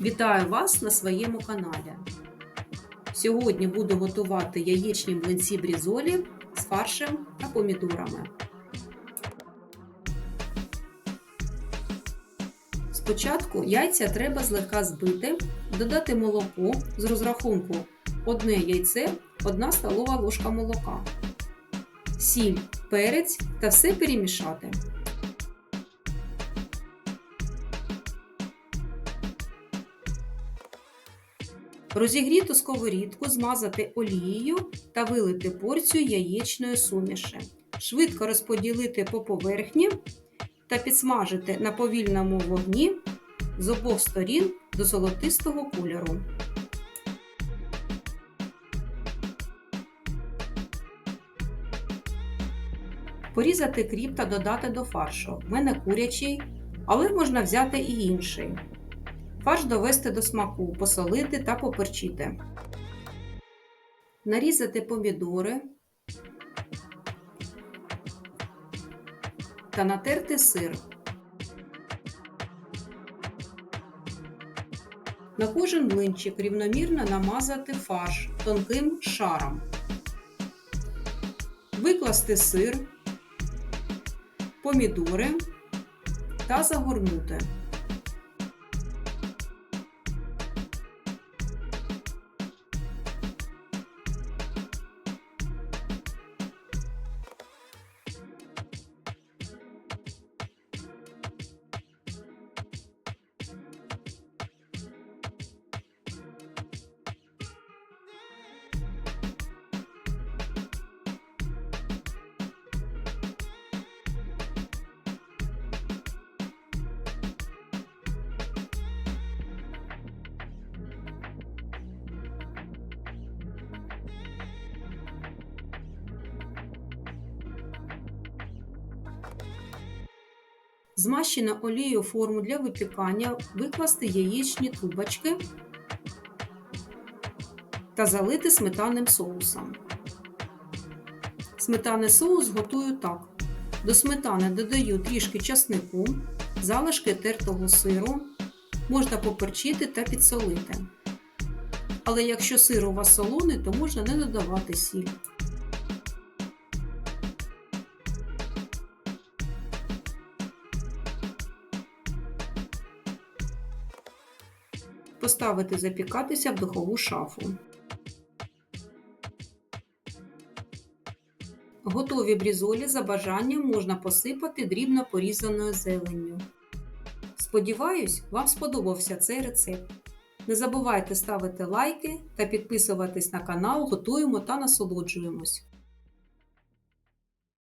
Вітаю вас на своєму каналі. Сьогодні буду готувати яєчні млинці брізолі з фаршем та помідорами. Спочатку яйця треба злегка збити, додати молоко з розрахунку одне яйце, 1 столова ложка молока, сіль, перець та все перемішати. Розігріту сковорідку змазати олією та вилити порцію яєчної суміші. Швидко розподілити по поверхні та підсмажити на повільному вогні з обох сторін до золотистого кольору. Порізати кріп та додати до фаршу. В мене курячий, але можна взяти і інший. Фарш довести до смаку, посолити та поперчити. Нарізати помідори та натерти сир. На кожен млинчик рівномірно намазати фарш тонким шаром. Викласти сир, помідори та загорнути. Змащена олією форму для випікання викласти яєчні трубочки та залити сметанним соусом. Сметанний соус готую так. До сметани додаю трішки часнику, залишки тертого сиру, можна поперчити та підсолити. Але якщо сир у вас солоний, то можна не додавати сіль. Поставити запікатися в духову шафу. Готові брізолі за бажанням можна посипати дрібно порізаною зеленню. Сподіваюсь, вам сподобався цей рецепт. Не забувайте ставити лайки та підписуватись на канал, готуємо та насолоджуємось.